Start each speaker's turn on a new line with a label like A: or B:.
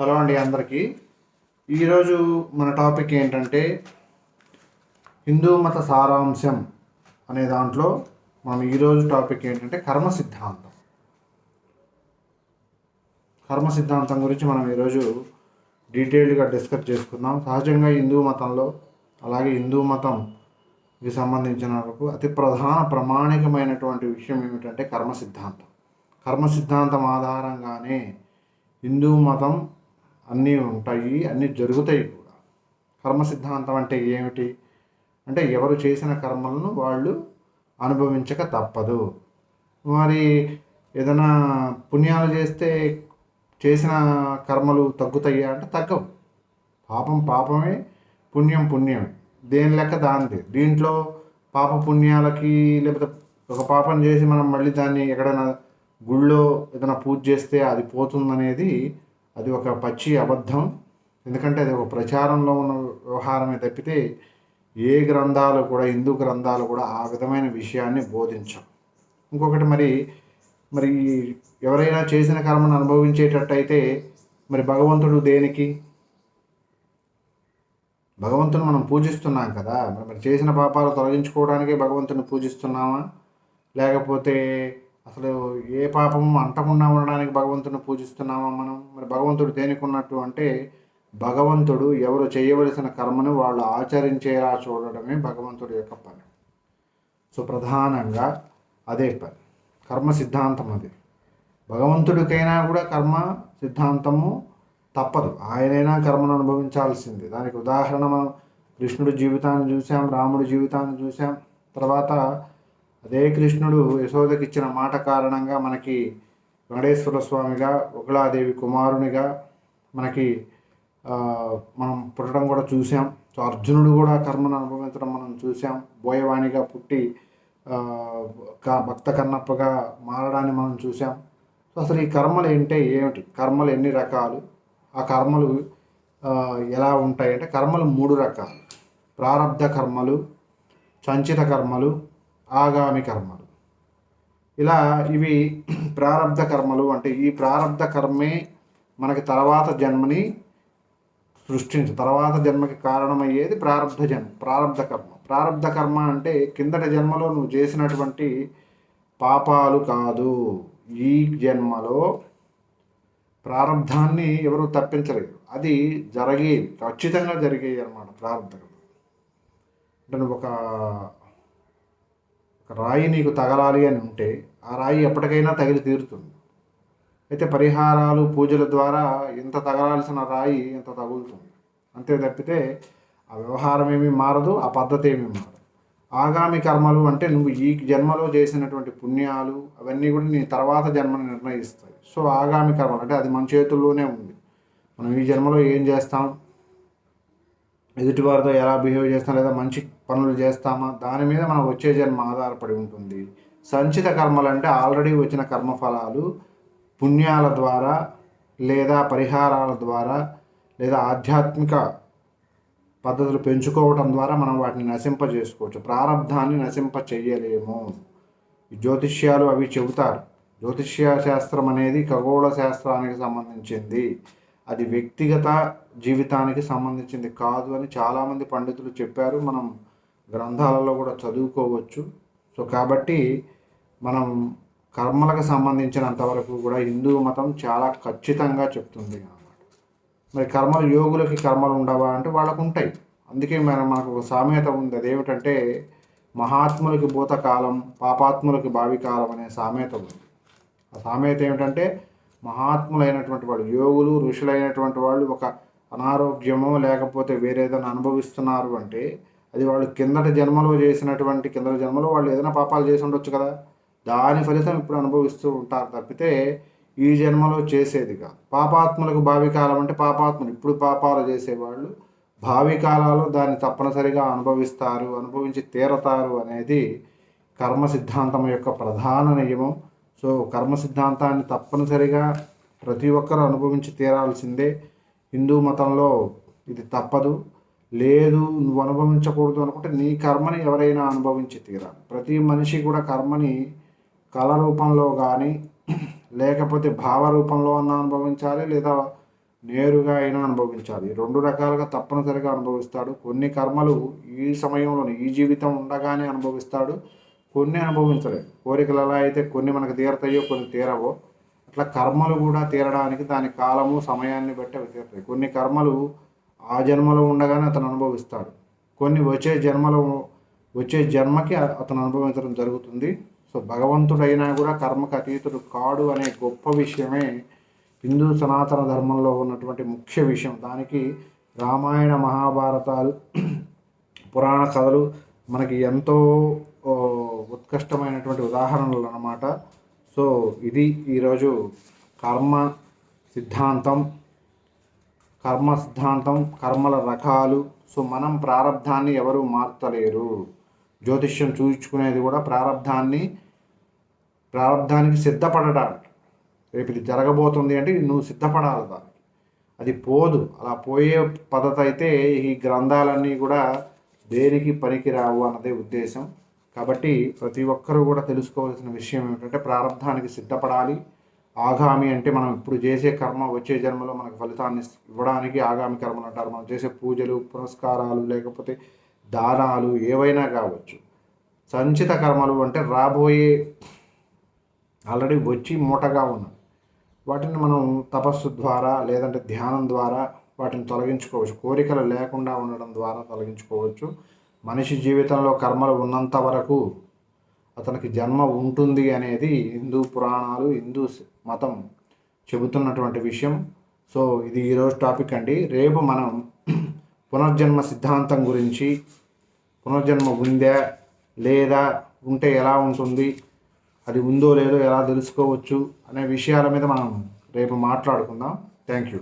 A: Hello అండి అందరికీ. ఈరోజు మన టాపిక్ ఏంటంటే హిందూ మత సారాంశం అనే దాంట్లో మనం ఈరోజు టాపిక్ ఏంటంటే కర్మ సిద్ధాంతం. కర్మ సిద్ధాంతం గురించి మనం ఈరోజు డీటెయిల్డ్గా డిస్కస్ చేసుకుందాం. సహజంగా హిందూ మతంలో అలాగే హిందూ మతంకి సంబంధించిన వరకు అతి ప్రధాన ప్రామాణికమైనటువంటి విషయం ఏమిటంటే కర్మ సిద్ధాంతం. కర్మ సిద్ధాంతం ఆధారంగానే హిందూ మతం అన్నీ ఉంటాయి అన్నీ జరుగుతాయి కూడా. కర్మ సిద్ధాంతం అంటే ఏమిటి? అంటే ఎవరు చేసిన కర్మలను వాళ్ళు అనుభవించక తప్పదు. మరి ఏదైనా పుణ్యాలు చేస్తే చేసిన కర్మలు తగ్గుతాయా అంటే తగ్గవు. పాపం పాపమే పుణ్యం పుణ్యమే. దేని లెక్క దానిది? దీంట్లో పాప పుణ్యాలకి లేకపోతే ఒక పాపం చేసి మనం మళ్ళీ దాన్ని ఎక్కడైనా గుళ్ళో ఏదైనా పూజ చేస్తే అది పోతుందనేది అది ఒక పచ్చి అబద్ధం. ఎందుకంటే అది ఒక ప్రచారంలో ఉన్న వ్యవహారమే తప్పితే ఏ గ్రంథాలు కూడా హిందూ గ్రంథాలు కూడా ఆ విధమైన విషయాన్ని బోధించం. ఇంకొకటి మరి మరి ఎవరైనా చేసిన కర్మను అనుభవించేటట్టయితే మరి భగవంతుడు దేనికి? భగవంతుని మనం పూజిస్తున్నాం కదా. మరి మరి చేసిన పాపాలు తొలగించుకోవడానికి భగవంతుని పూజిస్తున్నామా? లేకపోతే అసలు ఏ పాపం అంటకుండా ఉండడానికి భగవంతుని పూజిస్తున్నామా మనం? మరి భగవంతుడు దేనికి ఉన్నట్టు అంటే భగవంతుడు ఎవరు చేయవలసిన కర్మను వాళ్ళు ఆచరించేలా చూడడమే భగవంతుడి యొక్క పని. సో ప్రధానంగా అదే పని. కర్మ సిద్ధాంతం అది. భగవంతుడికైనా కూడా కర్మ సిద్ధాంతము తప్పదు. ఆయనైనా కర్మను అనుభవించాల్సింది. దానికి ఉదాహరణ మనం కృష్ణుడి జీవితాన్ని చూసాం రాముడి జీవితాన్ని చూసాం తర్వాత అదే కృష్ణుడు యశోదకి ఇచ్చిన మాట కారణంగా మనకి వెంకటేశ్వర స్వామిగా ఉగ్లాదేవి కుమారునిగా మనకి మనం పుట్టడం కూడా చూసాం సో అర్జునుడు కూడా కర్మను అనుభవించడం మనం చూసాం బోయవాణిగా పుట్టి భక్త కన్నప్పగా మారడాన్ని మనం చూసాం సో అసలు ఈ కర్మలు ఏంటే ఏమిటి? కర్మలు ఎన్ని రకాలు? ఆ కర్మలు ఎలా ఉంటాయంటే కర్మలు మూడు రకాలు. ప్రారబ్ధ కర్మలు సంచిత కర్మలు ఆగామి కర్మలు. ఇలా ఇవి ప్రారంధ కర్మలు అంటే ఈ ప్రారంధ కర్మే మనకి తర్వాత జన్మని సృష్టించు తర్వాత జన్మకి కారణమయ్యేది ప్రారంధ జన్మ ప్రారబ్ధ కర్మ. ప్రారబ్ధ కర్మ అంటే కిందటి జన్మలో నువ్వు చేసినటువంటి పాపాలు కాదు. ఈ జన్మలో ప్రారంధాన్ని ఎవరు తప్పించలేరు అది జరిగేది ఖచ్చితంగా జరిగేది అనమాట ప్రారంధ కర్మ. అంటే నువ్వు ఒక రాయి నీకు తగలాలి అని ఉంటే ఆ రాయి ఎప్పటికైనా తగిలి తీరుతుంది. అయితే పరిహారాలు పూజల ద్వారా ఎంత తగలాల్సిన రాయి ఎంత తగులుతుంది. అంతే తప్పితే ఆ వ్యవహారం ఏమీ మారదు ఆ పద్ధతి ఏమీ మారదు. ఆగామి కర్మలు అంటే నువ్వు ఈ జన్మలో చేసినటువంటి పుణ్యాలు అవన్నీ కూడా నీ తర్వాత జన్మను నిర్ణయిస్తాయి. సో ఆగామి కర్మలు అంటే అది మన చేతుల్లోనే ఉంది. మనం ఈ జన్మలో ఏం చేస్తాం? ఎదుటివారితో ఎలా బిహేవ్ చేస్తాం లేదా మంచి పనులు చేస్తామా? దాని మీద మన వచ్చే జన్మ ఆధారపడి ఉంటుంది. సంచిత కర్మలు అంటే ఆల్రెడీ వచ్చిన కర్మఫలాలు పుణ్యాల ద్వారా లేదా పరిహారాల ద్వారా లేదా ఆధ్యాత్మిక పద్ధతులు పెంచుకోవటం ద్వారా మనం వాటిని నశింప చేసుకోవచ్చు ప్రారంధాన్ని నశింప చేయలేము జ్యోతిష్యాలు అవి చెబుతారు. జ్యోతిష్య శాస్త్రం అనేది ఖగోళ శాస్త్రానికి సంబంధించింది. అది వ్యక్తిగత జీవితానికి సంబంధించింది కాదు అని చాలామంది పండితులు చెప్పారు. మనం గ్రంథాలలో కూడా చదువుకోవచ్చు. సో కాబట్టి మనం కర్మలకు సంబంధించినంత వరకు కూడా హిందూ మతం చాలా ఖచ్చితంగా చెప్తుంది అన్నమాట. మరి కర్మలు యోగులకి కర్మలు ఉండవా అంటే వాళ్ళకు ఉంటాయి. అందుకే మన మనకు ఒక సామెత ఉంది. అదేమిటంటే మహాత్ములకి భూతకాలం పాపాత్ములకి భావి కాలం అనే సామెత ఉంది. ఆ సామెత ఏమిటంటే మహాత్ములైనటువంటి వాళ్ళు యోగులు ఋషులైనటువంటి వాళ్ళు ఒక అనారోగ్యమో లేకపోతే వేరేదైనా అనుభవిస్తున్నారు అంటే అది వాళ్ళు కిందటి జన్మలో చేసినటువంటి కిందటి జన్మలో వాళ్ళు ఏదైనా పాపాలు చేసి ఉండొచ్చు కదా. దాని ఫలితం ఇప్పుడు అనుభవిస్తూ ఉంటారు తప్పితే ఈ జన్మలో చేసేది కాదు. పాపాత్ములకు భావి కాలం అంటే పాపాత్ములు ఇప్పుడు పాపాలు చేసేవాళ్ళు భావి దాన్ని తప్పనిసరిగా అనుభవిస్తారు అనుభవించి తీరతారు అనేది కర్మ సిద్ధాంతం యొక్క ప్రధాన నియమం. సో కర్మ సిద్ధాంతాన్ని తప్పనిసరిగా ప్రతి ఒక్కరు అనుభవించి తీరాల్సిందే. హిందూ మతంలో ఇది తప్పదు. లేదు నువ్వు అనుభవించకూడదు అనుకుంటే నీ కర్మని ఎవరైనా అనుభవించి తీరాలి. ప్రతి మనిషి కూడా కర్మని కళ రూపంలో కానీ లేకపోతే భావ రూపంలో అన్న అనుభవించాలి లేదా నేరుగా అయినా అనుభవించాలి. రెండు రకాలుగా తప్పనిసరిగా అనుభవిస్తాడు. కొన్ని కర్మలు ఈ సమయంలోనే ఈ జీవితం ఉండగానే అనుభవిస్తాడు. కొన్ని అనుభవించలేదు. కోరికలు ఎలా అయితే కొన్ని మనకు తీరతాయో కొన్ని తీరవో అట్లా కర్మలు కూడా తీరడానికి దాని కాలము సమయాన్ని బట్టి అవి తీరుతాయి. కొన్ని కర్మలు ఆ జన్మలో ఉండగానే అతను అనుభవిస్తాడు. కొన్ని వచ్చే జన్మలో వచ్చే జన్మకి అతను అనుభవించడం జరుగుతుంది. సో భగవంతుడైనా కూడా కర్మకు అతీతుడు కాడు అనే గొప్ప విషయమే హిందూ సనాతన ధర్మంలో ఉన్నటువంటి ముఖ్య విషయం. దానికి రామాయణ మహాభారతాలు పురాణ కథలు మనకి ఎంతో ఉత్కృష్టమైనటువంటి ఉదాహరణలు అన్నమాట సో ఇది ఈరోజు కర్మ సిద్ధాంతం కర్మ సిద్ధాంతం కర్మల రకాలు. సో మనం ప్రారంధాన్ని ఎవరు మార్చలేరు. జ్యోతిష్యం చూయించుకునేది కూడా ప్రారంధాన్ని ప్రారంధానికి సిద్ధపడడానికి. రేపు ఇది జరగబోతుంది అంటే నువ్వు సిద్ధపడాలి దానికి. అది పోదు. అలా పోయే పద్ధతి అయితే ఈ గ్రంథాలన్నీ కూడా దేనికి పనికిరావు అన్నదే ఉద్దేశం. కాబట్టి ప్రతి ఒక్కరూ కూడా తెలుసుకోవాల్సిన విషయం ఏమిటంటే ప్రారంభానికి సిద్ధపడాలి. ఆగామి అంటే మనం ఇప్పుడు చేసే కర్మ వచ్చే జన్మలో మనకు ఫలితాన్ని ఇవ్వడానికి ఆగామి కర్మలు అంటారు. మనం చేసే పూజలు పురస్కారాలు లేకపోతే దానాలు ఏవైనా కావచ్చు. సంచిత కర్మలు అంటే రాబోయే ఆల్రెడీ వచ్చి మూటగా ఉన్న వాటిని మనం తపస్సు ద్వారా లేదంటే ధ్యానం ద్వారా వాటిని తొలగించుకోవచ్చు. కోరికలు లేకుండా ఉండడం ద్వారా తొలగించుకోవచ్చు. మనిషి జీవితంలో కర్మలు ఉన్నంత వరకు అతనికి జన్మ ఉంటుంది అనేది హిందూ పురాణాలు హిందూ మతం చెబుతున్నటువంటి విషయం. సో ఇది ఈరోజు టాపిక్ అండి. రేపు మనం పునర్జన్మ సిద్ధాంతం గురించి పునర్జన్మ ఉందా లేదా ఉంటే ఎలా ఉంటుంది అది ఉందో లేదో ఎలా తెలుసుకోవచ్చు అనే విషయాల మీద మనం రేపు మాట్లాడుకుందాం. Thank you.